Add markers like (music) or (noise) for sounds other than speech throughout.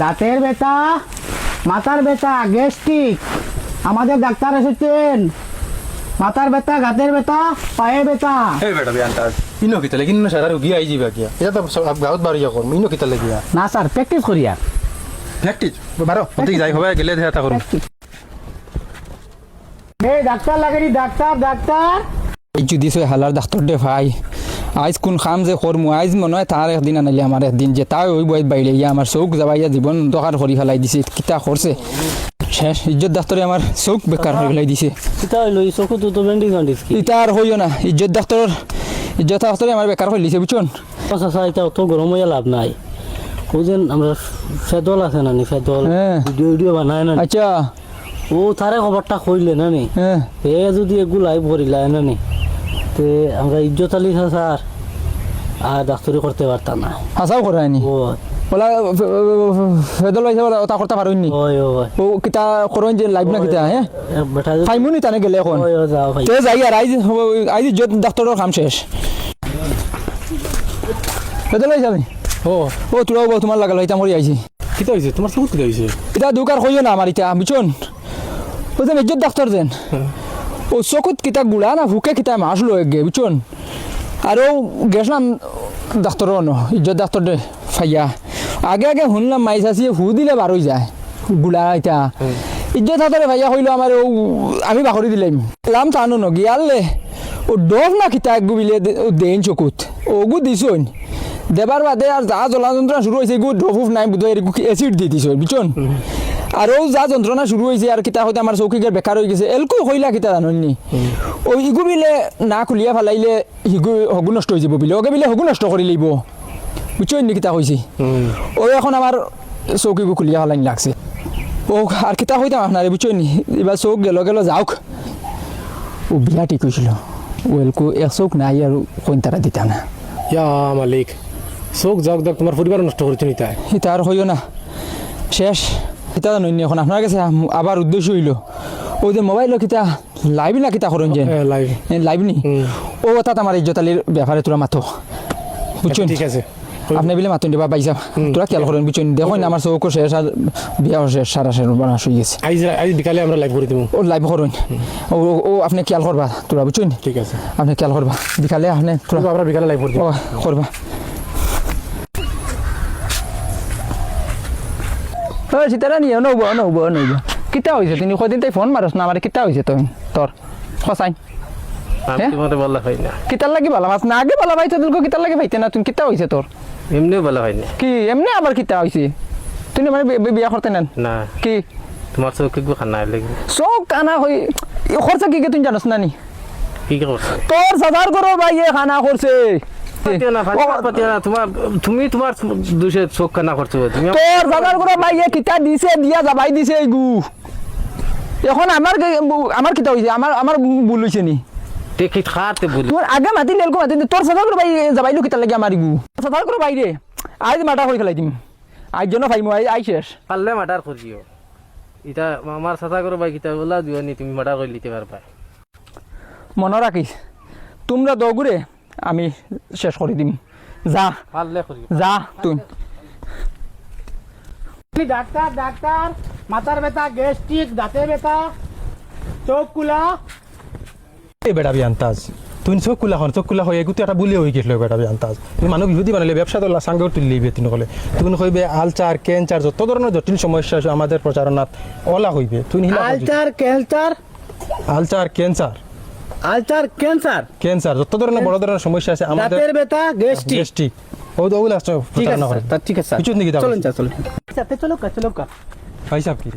দাঁতের ব্যথা মাথার ব্যথা গ্যাস্ট্রিক। আমাদের ডাক্তার এসেছেন। মাথার ব্যথা গাতের ব্যথা পায়ে ব্যথা। এই বেটা বিয়ান্তা ইনো কিতা লাগি ইনো সারা রুগী আই যাবা কিয়া এটা তো সব গাঁত বাড়ি যাকর ইনো কিতা লাগিয়া না স্যার প্র্যাকটিস করি আর। প্র্যাকটিস? বারো। ওদিকে যাই হবে গেলে দেখা করুন। এই ডাক্তার লাগেনি ডাক্তার ডাক্তার। এই যদি সে হালার ডাক্তার দে ভাই। আজ কোন খাম যে করমু আজ মনে হয় তার একদিন আনাইলে আমার একদিন যে তাই ওই বয়স বাইরে ইয়া আমার চৌক যাবাইয়া জীবন দোকান করি ফেলাই দিছে কিতা করছে শেষ ইজ্জত ডাক্তারে আমার চৌক বেকার হয়ে ফেলাই দিছে। কিতা হইল চকু তো বেন্ডিং ইটা আর হইও না ইজ্জত ডাক্তার ইজ্জত ডাক্তারে আমার বেকার হয়ে দিছে বুঝছেন চাচা এটা অত গরম হইয়া লাভ নাই। ও যেন আমরা ফেদল আছে না নি ফেদল। ভিডিও ভিডিও বানায় না। আচ্ছা। ও তারে খবরটা কইলে না নি? হ্যাঁ এ যদি এগুলাই ভরিলাই না নি? তে আমরা ইজ্জত আলী স্যার আর ডাক্তারি করতে পারতাম না। হাসাও করায়নি ও। বলা ফেদল বলা ওটা করতে পারোনি ওই ও কিতা করোন যে লাইভ না কিতা হ্যাঁ ফাইমুনি তানে গেলে এখন। ভাই। তে যাই আর আইজ আইজ ডাক্তারের কাম শেষ। ফেদল পাইছে আমি ও ও তোরাও বল তোমার লাগালো এটা মরি আইছি কিতা হইছে? তোমার সব কিতা হইছে? এটা দুকার হইও না আমার এটা বুঝছন? ও যে ইজ্জত ডাক্তার যেন। ও চকুত কিতা গুড়া না ভুকে কিতা মাছ লয়ে গে বুঝছন আর ও গেছিলাম ডাক্তার ইজ্জত ডাক্তার দে ফাইয়া। আগে আগে শুনলাম মাইস আসি হু দিলে বার হয়ে যায় গুড়া এটা। ইজ্জত হাতরে ভাইয়া হইল আমার ও আমি বাকরি দিলাম লাম টানো ন গিয়ালে ও ডব না কিতা একগু বিলে দেন চকুত। ওগু দিছন দেবার বাদে আর যা জ্বলা যন্ত্রণা শুরু হয়েছে এগু ডফুফ নাই বোধ এসিড দি দিছ বুঝছন ও যা যন্ত্রণা শুরু হয়েছে আর কিতা হয়তো আমার চৌকিকে বেকার হয়ে গেছে। এলকু হইলা কিতা জাননি ও ইগু বিলে না খুলিয়া ফেলাইলে হিগু হগু নষ্ট হয়ে যাব বিলে। ওকে বিলে হগু নষ্ট করে লইব বুঝছন নি কিতা হয়েছে ও এখন আমার চৌকিগু খুলিয়া ফেলাইন লাগছে। ও আর কিতা হইতাম আপনারে বুঝছন নি? এবার চৌক গেল গেল যাওক। ও বিয়া ঠিক হয়েছিল ও এলকু এক চৌক নাই আর কইন তারা দিতা না ইয়া মালিক চোখ যাওক যাওক তোমার পরিবার নষ্ট করেছ নিতা এটা আর হইও না। শেষ। এটা নইনি এখন? আপনার কাছে আবার উদ্দেশ্য হইল। ওই যে মোবাইল কিতা লাইভ না কিতা করুন যে লাইভ নি? ও তাত আমার ইজ্জতালির ব্যাপারে তোরা মাথো। বুঝছেন ঠিক আছে। আপনি বিলে মাতুন দিবা পাইছা? তোরা খেয়াল করেন বুঝছেন দেখুন আমার চৌক শেষ আর বিয়া শেষ সারা শেষ বানা হয়ে গেছে আজ আজ বিকালে আমরা লাইভ করে দেবো ও লাইভ করুন ও ও- আপনি খেয়াল করবা তোরা বুঝছেন ঠিক আছে। আপনি খেয়াল করবা বিকালে আপনি তোরা আমরা বিকালে লাইভ করে দেবো করবা ও সীতারা নিয়ে নব নব নব। কিতা হয়েছে তুমি কদিন তাই ফোন মারস না আমার কিতা হয়েছে তুমি তোর সসাই কিতার লাগি ভালো মাছ? না আগে ভালো পাইছো তোর কিতার লাগি পাইতে না তুমি কিতা হয়েছে তোর এমনিও বলা হয় না। কি এমনি আবার কিতা হয়েছে তুমি মানে বিয়া করতে নেন? না। কি? তোমার গো খানা লাগি। চোখ কানা হই খরচা কি কি তুমি জানোস না নি কি কি তোর সাদার করো ভাই খানা করছে তুমি তোমার দুশে চোখ খানা করছ তুমি তোর কিতা দিছে দিয়া যাবাই দিছে এখন আমার গে- আমার কিতা হয়েছে আমার আমার ভুল হয়েছে নি? দেখি খাতে বলি তোর আগে মাতি লেলকো মাতি তোর সাদা করে ভাই যাবাইলো কিতা লাগে আমার গু? সাদা করে ভাই রে আজ মাটা ফেলাই দিম। আজ জন্য ফাইমু আই আই শেষ। পারলে মাটার করিও এটা আমার সাথা করো ভাই কিতা বলা দিও নি তুমি পারবা মনে রাখিস তোমরা দগুরে আমি শেষ করে দিম। যা। যা তুই। ডাক্তার ডাক্তার মাথার ব্যথা গ্যাস্ট্রিক দাঁতের ব্যথা চোখ কুলা এই বেটা বিয়ান্তাজ তুই চোখ কুলা হন চোখ কুলা হয়ে গুটি একটা বুলি হয়ে গেছিল বেটা বিয়ান্তাজ তুমি মানুষ বিহুদি বানালে ব্যবসা তো সাঙ্গ তুললি বেতিন কলে। তুমি কইবে আলচার ক্যান্সার যত ধরনের জটিল সমস্যা আছে আমাদের প্রচারণাত ওলা হইবে। তুই ulcer cancer ulcer cancer ulcer cancer. Cancer যত ধরনের বড় ধরনের সমস্যা আছে আমাদের দাঁতের ব্যথা গ্যাস্ট্রিক। গ্যাস্ট্রিক। ও তো ওগুলা ঠিক আছে স্যার, ঠিক আছে। স্যার। কিছু নাকি চলুন স্যার চলুন। সাথে চলো কা চলো কা। ভাই সাহেব কি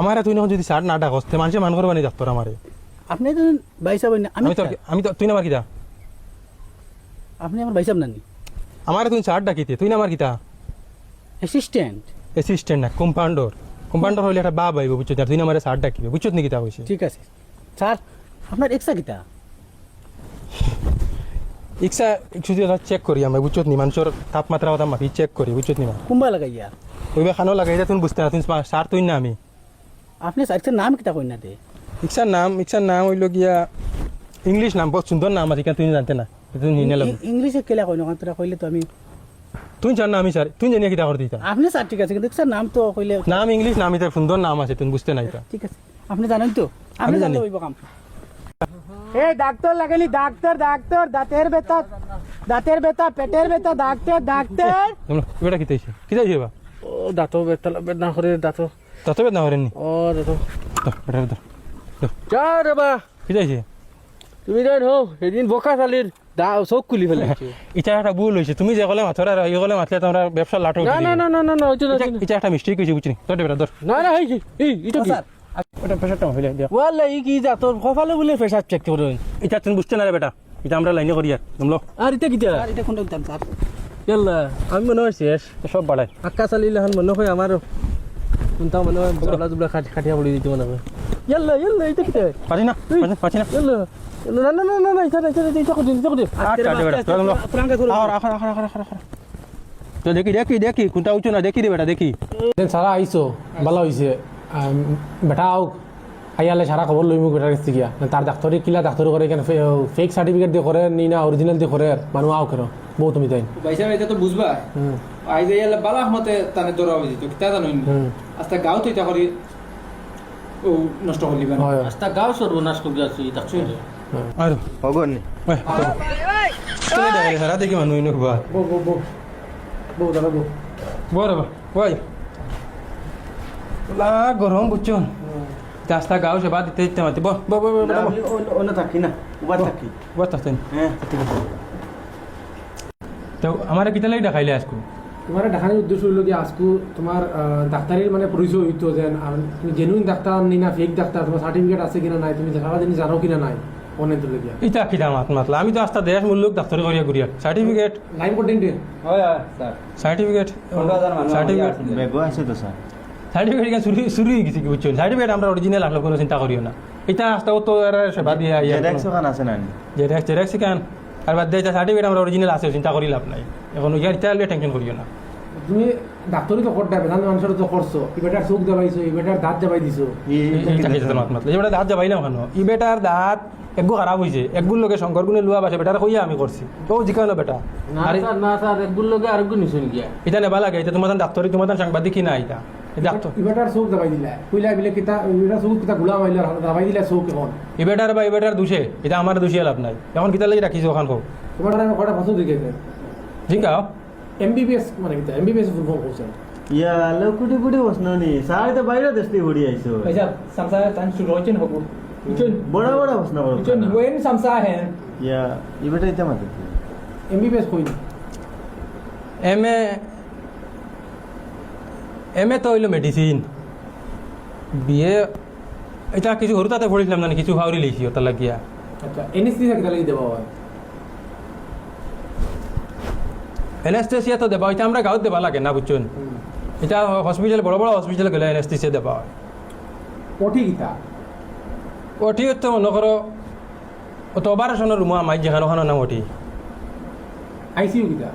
আমার তুই যখন যদি সার না ডাকস তে মানুষে মান করবানি ডাক্তার আমারে। আপনি তো ভাই সাহেব আমি আমি তো আমি তো তুই না আমার কিতা? আপনি আমার ভাই সাহেব নানি। আমার তুই সার ডাকিতে তুই না আমার অ্যাসিস্ট্যান্ট অ্যাসিস্ট্যান্ট না কম্পাউন্ডর কম্পাউন্ডর হইলে একটা বা বাইব বুঝছ? তুই না আমার সার ডাকিবে বুঝছ নাকি তা হইছে ঠিক আছে। স্যার আপনার এক্সা কিতা ইচ্ছা যদি চেক করি আমি বুঝছ নি? মানুষের তাপমাত্রা কথা মাপি চেক করি বুঝছ নি? কুম্বা লাগাইয়া ওইবা খানো লাগাই তুমি বুঝতে না তুমি সার তুই না আমি। আপনি স্যার নাম কিতা কই না দে ইচ্ছার নাম ইচ্ছার নাম হইল গিয়া ইংলিশ নাম বহুত সুন্দর নাম আছে তুই জানতে না? তুমি নিয়ে লাগবে ইংলিশে কেলা কই না তোরা কইলে তো আমি তুই জান না আমি স্যার তুই জানিয়ে কিতা করে দিতা? আপনি স্যার ঠিক আছে কিন্তু স্যার নাম তো কইলে নাম ইংলিশ নাম এটা সুন্দর নাম আছে তুমি বুঝতে নাই ঠিক আছে। আপনি জানেন তো? আমি। জানি। কাম। এই ডাক্তার লাগেনি ডাক্তার ডাক্তার দাঁতের ব্যথা দাঁতের ব্যথা পেটের ব্যথা ডাক্তার ডাক্তার। এবার কিতা হয়েছে কিতা হয়েছে বা ও দাঁত বেতলা বেদনা করে দাঁত তত বেদ না হরেননি ও দাঁত বেটা বেটা যা রে বা। কিতা হয়েছে তুমি জান হো সেদিন বোকা শালির দা চোখ খুলি ফেলে (laughs) ইটা একটা ভুল হয়েছে তুমি যে কলে মাথর আর এই কলে মাতলে তোমরা ব্যবসা লাটো না না না না না না ওইটা না, ওইটা না। ইটা একটা মিস্টেক হয়েছে বুঝছি তোর বেটা ধর। না না এই এই এটা কি? ওটা প্রেশারটা হইলে দিয়া ওয়াল্লা ই কি যা তোর কপালে বলে প্রেসার চেক করে। এটা তুমি বুঝতে না রে বেটা এটা আমরা লাইনে করি আর তোমলো আর এটা কি আর এটা কোনটা উত্তম স্যার? ইয়াল্লা আমি মনে হয় শেষ। সব বাড়ায়। আক্কা চালিলে এখন মনে হয় আমার কোনটা মনে হয় জুবলা খাটি খাটিয়া পড়ে দিতে মনে হয়। ইয়াল্লা ইয়াল্লা এটা কি পারি না পারি না ইয়াল্লা না না না না না এটা এটা এটা করে দিন এটা করে দিন আচ্ছা বেটা তোমলো আবার আখর আখর আখর আখর আখর তো দেখি দেখি দেখি কোনটা উঁচু না দেখি রে বেটা দেখি। দেন সারা আইসো ভালো হয়েছে বেটা আওক আইয়ালে সারা খবর লইব বেটার কাছ থেকে তার ডাক্তারি কিলা ডাক্তারি করে কেন ফেক সার্টিফিকেট দিয়ে করে নি না অরিজিনাল দিয়ে করে মানুষ আও কেন বউ তুমি তাই পয়সা এটা তো বুঝবা। আইজ ইয়ালে বালা মতে তানে দরা হয়ে যেত কিতা জানো হুম আস্তা গাও তো এটা করি ও নষ্ট কেন হয়। রাস্তা গাও সর্বনাশ করে আছে দেখছ আর হগনি ওই চলে দেখে সারা দেখি মানুষ ইনো খুবা বউ বউ বউ বউ দাদা বউ বড় বা ওই লা গরম বুঝছন রাস্তা গাও সেবা দিতে দিতে মাতি বল বল বল বল অন্য থাকি না উবার থাকি বল থাকতেন হ্যাঁ ঠিক আছে তো আমার কিতা লাগি দেখাইলে আজকু তোমার দেখানোর উদ্দেশ্য হইল কি আজকু তোমার ডাক্তারের মানে পরিচয় হইতো যে তুমি জেনুইন ডাক্তার নি না ফেক ডাক্তার তোমার সার্টিফিকেট আছে কিনা নাই তুমি সারা জিনিস জানো কিনা নাই অনেক তুলে দিয়া ইটা কিতা মাত মাতলা আমি তো আস্তা দেশ মূল্য ডাক্তারি করিয়া ঘুরিয়া সার্টিফিকেট লাইন কন্টেন্টে হয় হয় স্যার সার্টিফিকেট সার্টিফিকেট বেগো আছে তো স্যার সার্টিফিকেট চুরি চুরি হয়ে গেছে কি বুঝছেন সার্টিফিকেট আমরা অরিজিনাল আসলে কোনো চিন্তা করিও না। এটা আস্তে তো এরা সেবা দিয়ে আছে না জেরেক্স জেরেক্স কেন আর বাদ দিয়ে সার্টিফিকেট আমরা অরিজিনাল আছে চিন্তা করি লাভ নাই। এখন ইয়ার ইটা টেনশন করিও না। তুমি ডাক্তারি তো করতে বেদান্ত মানুষের তো করছ। এবারটার চোখ দেবাইছো এবারটার দাঁত দেবাই দিছো এবার দাঁত যাবাইলাম কেন? ই বেটার দাঁত একগু খারাপ হয়েছে একগুর লোকে শঙ্কর গুণে লোয়া বাসে বেটার কইয়া আমি করছি ও জিকানো বেটা। না আরে স্যার না স্যার একগুলো লগে আরেকগু নিছেন গিয়া এটা নেবা লাগে এটা তোমার ডাক্তারি তোমার সাংবাদিক না এটা এবারটার চোখ দেবাই দিলা। কইলা বিলে কিতা চোখ কিতা গুলা মাইলা দেবাই দিলা চোখ এখন। ই বা ই দুষে এটা আমার দুষিয়া লাভ নাই। এখন কিতা লাগি রাখিছো ওখান হোক তোমার কটা বছর দেখেছে জিকাও এমবিবিএস মানে কিতা এমবিবিএস ফুল ফর্ম করছেন ইয়া লকুটি পুটি বসনো নি। স্যার তো বাইরে দেশতে ঘুরি আইছো পয়সা সামসা টাইম শুরু হচ্ছে হব। বড় বড় বসনা বড় বুঝছেন ওয়েন সামসা হ্যাঁ ইয়া ইবেটা ইতে মাতে এমবিবিএস কই এম এ এম এ তো হইল মেডিসিন বিয়ে এটা কিছু সৰু তাতে পঢ়িছিলাম মানে কিছু ভাউরি লিখি ওটা লাগিয়া। আচ্ছা এনএসসি লাগি হয়? এনেস্থেসিয়া তো দেবা এটা আমরা গাঁৱত দেবা লাগে না বুঝছেন? এটা হসপিটাল বড় বড় হসপিটাল গেলে এনেস্থেসিয়া দেবা হয়। ওটি তো মনে করো তো অপারেশনের রুম আমার যেখানে ওখানে নাম ওটি আইসিইউ কিতা?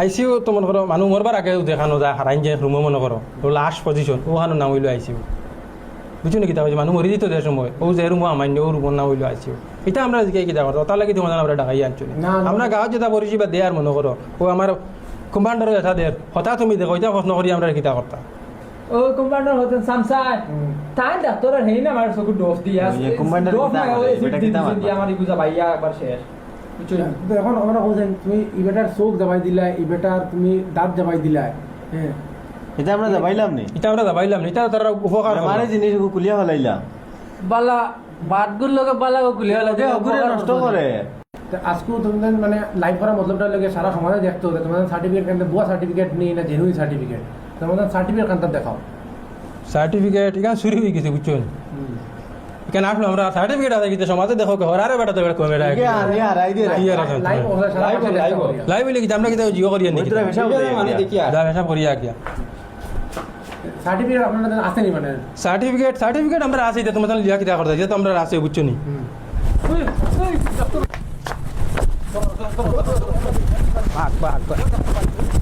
আইসিউ তো মনে করো মানুহ মরবার আগে দেখানো যায় হারাইন যে রুমে মনে করো তো লাস্ট পজিশন ওখানে নাম হইল আইসিউ বুঝছ নাকি তাহলে মানুষ মরি দিত যে সময় ও যে রুম আমার ও রুমের নাম হইল আইসিউ এটা আমরা জিকে কিতা করতো তার লাগি তোমার আমরা ডাকাই আনছো। আমরা গাঁৱত যেটা পরিষেবা দেয়ার মনে করো ও আমার কমান্ডার যেটা দেয় হঠাৎ তুমি দেখো এটা প্রশ্ন করি আমরা কিতা করতা ও কম্পাউন্ডার হতেন সামসা তাই ডাক্তারের হেই না আমার চকু ডোজ দিয়া। যে ডোজ না ওই সিট কিতা দিছেন মারবা? দিয়া আমার ইগুজা ভাইয়া একবার শেষ। বুঝছেন তো এখন আমরা বলছেন তুমি ইবেটার চোখ দেবাই দিলা ইবেটার তুমি দাঁত দেবাই দিলা হ্যাঁ। এটা আমরা যাবাইলাম নি? এটা আমরা যাবাইলাম না, এটা তারা উপকার। মানে জিনিস কুলিয়া হলাইলাম বালা বাদগুর লগে বালা গুলি হলো যে অগুরে নষ্ট করে। তো আজকেও তোমাদের মানে লাইভ করার মতলবটা লাগে সারা সমাজে দেখতে হবে তোমাদের সার্টিফিকেট কেন বুয়া সার্টিফিকেট নেই না জেনুইন সার্টিফিকেট তোমাদের সার্টিফিকেট কান্তার দেখাও। সার্টিফিকেট এখানে চুরি হয়ে গেছে বুঝছেন এখানে আসলো আমরা সার্টিফিকেট আছে কিন্তু সমাজে দেখো হরারে বেটা তো কমে কে আনি হারাই দিয়ে কি আর আছে? লাইভ বলে কি আমরা কিন্তু জিও করিয়া নি হিসাব করিয়া গিয়া সার্টিফিকেট আপনাদের মানে সার্টিফিকেট সার্টিফিকেট আমরা আছে এটা তোমাদের লিয়া কিতা করতে যেটা আমরা আছে বুঝছ নি ভাগ ভাগ ভাগ